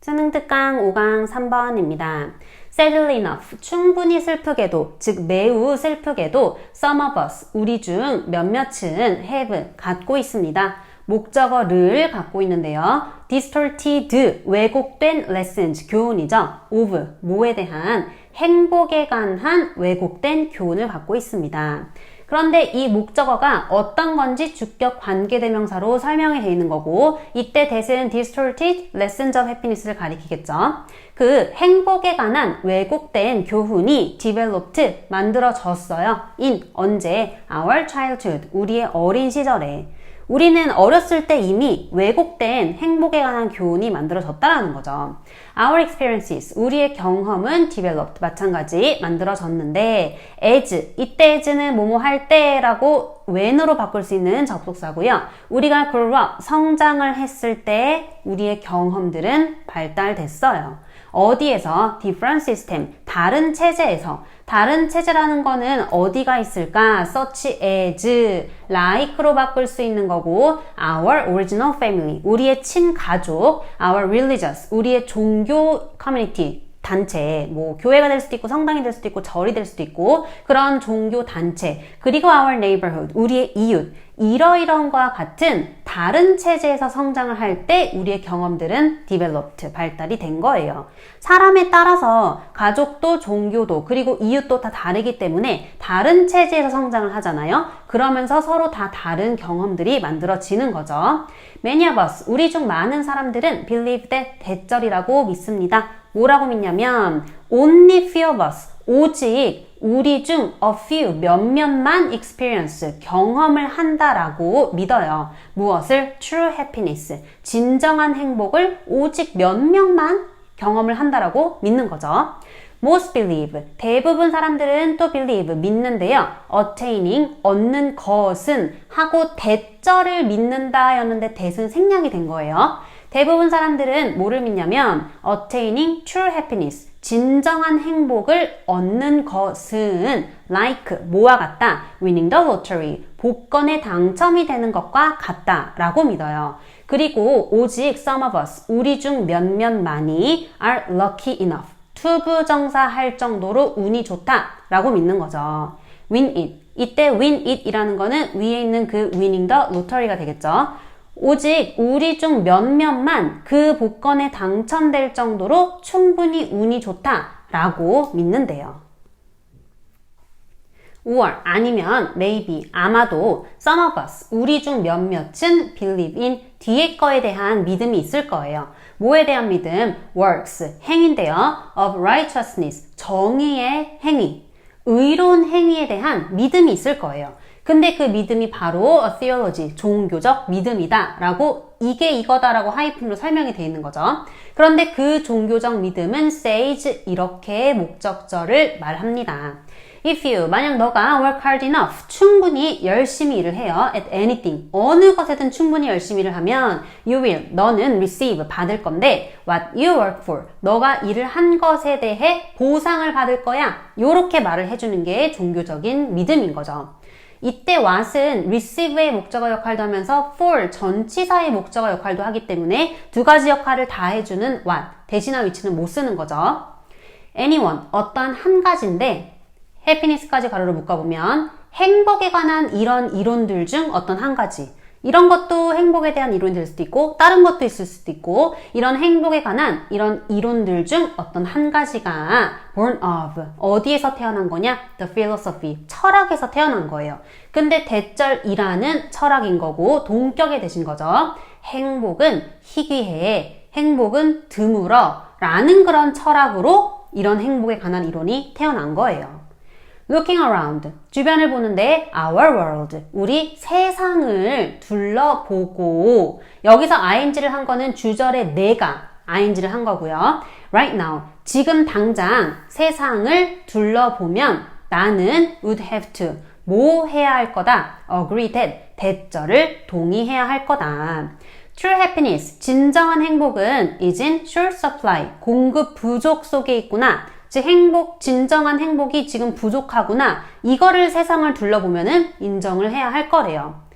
수능 특강 5강 3번입니다. sadly enough, 충분히 슬프게도, 즉 매우 슬프게도 some of us, 우리 중 몇몇은 have, 갖고 있습니다. 목적어를 갖고 있는데요. distorted, 왜곡된 lessons, 교훈이죠. of, 뭐에 대한 행복에 관한 왜곡된 교훈을 갖고 있습니다. 그런데 이 목적어가 어떤 건지 주격 관계 대명사로 설명이 되어 있는 거고 이때 대신 distorted lessons of happiness를 가리키겠죠. 그 행복에 관한 왜곡된 교훈이 developed 만들어졌어요. in 언제 our childhood 우리의 어린 시절에 우리는 어렸을 때 이미 왜곡된 행복에 관한 교훈이 만들어졌다라는 거죠. Our experiences, 우리의 경험은 developed, 마찬가지 만들어졌는데 as, 이때 as는 뭐뭐 할 때라고 when으로 바꿀 수 있는 접속사고요. 우리가 grow up, 성장을 했을 때 우리의 경험들은 발달됐어요. 어디에서? different system, 다른 체제에서. 다른 체제라는 거는 어디가 있을까? such as, like로 바꿀 수 있는 거고, our original family, 우리의 친가족, our religious, 우리의 종교 커뮤니티, 단체, 뭐 교회가 될 수도 있고 성당이 될 수도 있고 절이 될 수도 있고 그런 종교 단체 그리고 our neighborhood 우리의 이웃 이러이러한 것과 같은 다른 체제에서 성장을 할 때 우리의 경험들은 developed 발달이 된 거예요. 사람에 따라서 가족도 종교도 그리고 이웃도 다 다르기 때문에 다른 체제에서 성장을 하잖아요. 그러면서 서로 다 다른 경험들이 만들어지는 거죠. Many of us 우리 중 많은 사람들은 believe that 대절이라고 믿습니다. 뭐라고 믿냐면 only few of us 오직 우리 중 a few 몇몇만 experience 경험을 한다라고 믿어요. 무엇을 true happiness 진정한 행복을 오직 몇 명만 경험을 한다라고 믿는 거죠. Most believe 대부분 사람들은 또 believe 믿는데요. attaining 얻는 것은 하고 대절을 믿는다였는데 대은 생략이 된 거예요. 대부분 사람들은 뭐를 믿냐면 attaining true happiness 진정한 행복을 얻는 것은 like 뭐와 같다 winning the lottery 복권에 당첨이 되는 것과 같다라고 믿어요. 그리고 오직 some of us 우리 중 몇몇만이 are lucky enough 투부정사 할 정도로 운이 좋다라고 믿는 거죠. win it 이때 win it 이라는 거는 위에 있는 그 winning the lottery가 되겠죠. 오직 우리 중 몇몇만 그 복권에 당첨될 정도로 충분히 운이 좋다라고 믿는데요. 5월 아니면 maybe 아마도 some of us 우리 중 몇몇은 believe in 뒤에 거에 대한 믿음이 있을 거예요. 뭐에 대한 믿음? works 행인데요. of righteousness 정의의 행위 의로운 행위에 대한 믿음이 있을 거예요. 근데 그 믿음이 바로 a theology, 종교적 믿음이다 라고 이게 이거다라고 하이픈으로 설명이 되어 있는 거죠. 그런데 그 종교적 믿음은 says 이렇게 목적절을 말합니다. If you, 만약 너가 work hard enough, 충분히 열심히 일을 해요. at anything, 어느 것에든 충분히 열심히 일을 하면 you will, 너는 receive, 받을 건데 what you work for, 너가 일을 한 것에 대해 보상을 받을 거야. 요렇게 말을 해주는 게 종교적인 믿음인 거죠. 이때 what은 receive의 목적어 역할도 하면서 for 전치사의 목적어 역할도 하기 때문에 두 가지 역할을 다 해주는 what 대신한 위치는 못 쓰는 거죠. anyone 어떤 한 가지인데 happiness까지 가로로 묶어보면 행복에 관한 이런 이론들 중 어떤 한 가지 이런 것도 행복에 대한 이론이 될 수도 있고 다른 것도 있을 수도 있고 이런 행복에 관한 이런 이론들 중 어떤 한 가지가 born of 어디에서 태어난 거냐? the philosophy 철학에서 태어난 거예요. 근데 대절이라는 철학인 거고 동격에 대신 거죠. 행복은 희귀해 행복은 드물어 라는 그런 철학으로 이런 행복에 관한 이론이 태어난 거예요. Looking around. 주변을 보는데 our world. 우리 세상을 둘러보고 여기서 ing를 한 거는 주절에 내가 ing를 한 거고요. Right now. 지금 당장 세상을 둘러보면 나는 would have to. 뭐 해야 할 거다? agree that. 대절을 동의해야 할 거다. True happiness. 진정한 행복은 is in short supply. 공급 부족 속에 있구나. 즉 행복, 진정한 행복이 지금 부족하구나. 이거를 세상을 둘러보면은 인정을 해야 할 거래요.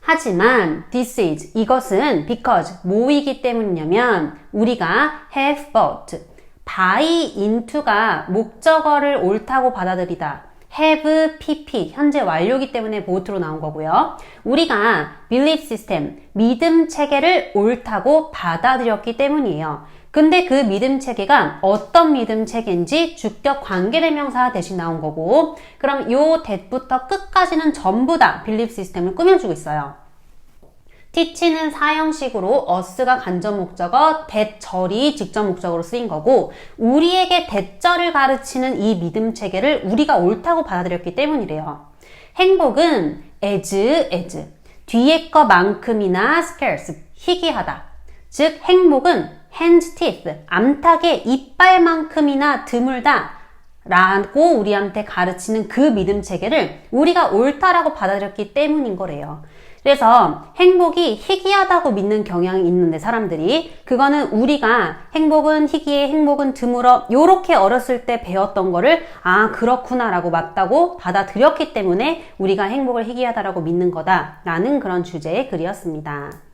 하지만 this is 이것은 because 뭐이기 때문이냐면 우리가 have bought buy into가 목적어를 옳다고 받아들이다. have pp 현재 완료기 때문에 bought로 나온 거고요. 우리가 belief system 믿음 체계를 옳다고 받아들였기 때문이에요. 근데 그 믿음 체계가 어떤 믿음 체계인지 주격 관계대명사 대신 나온 거고 그럼 요 that부터 끝까지는 전부 다 belief system을 꾸며주고 있어요. teach는 사형식으로 us가 간접 목적어, 대절이 직접 목적으로 쓰인 거고 우리에게 대절을 가르치는 이 믿음 체계를 우리가 옳다고 받아들였기 때문이래요. 행복은 as, as 뒤에 거만큼이나 scarce, 희귀하다. 즉 행복은 hands, teeth, 암탉의 이빨만큼이나 드물다. 라고 우리한테 가르치는 그 믿음 체계를 우리가 옳다라고 받아들였기 때문인 거래요. 그래서 행복이 희귀하다고 믿는 경향이 있는데 사람들이 그거는 우리가 행복은 희귀해 행복은 드물어 요렇게 어렸을 때 배웠던 거를 아 그렇구나라고 맞다고 받아들였기 때문에 우리가 행복을 희귀하다라고 믿는 거다라는 그런 주제의 글이었습니다.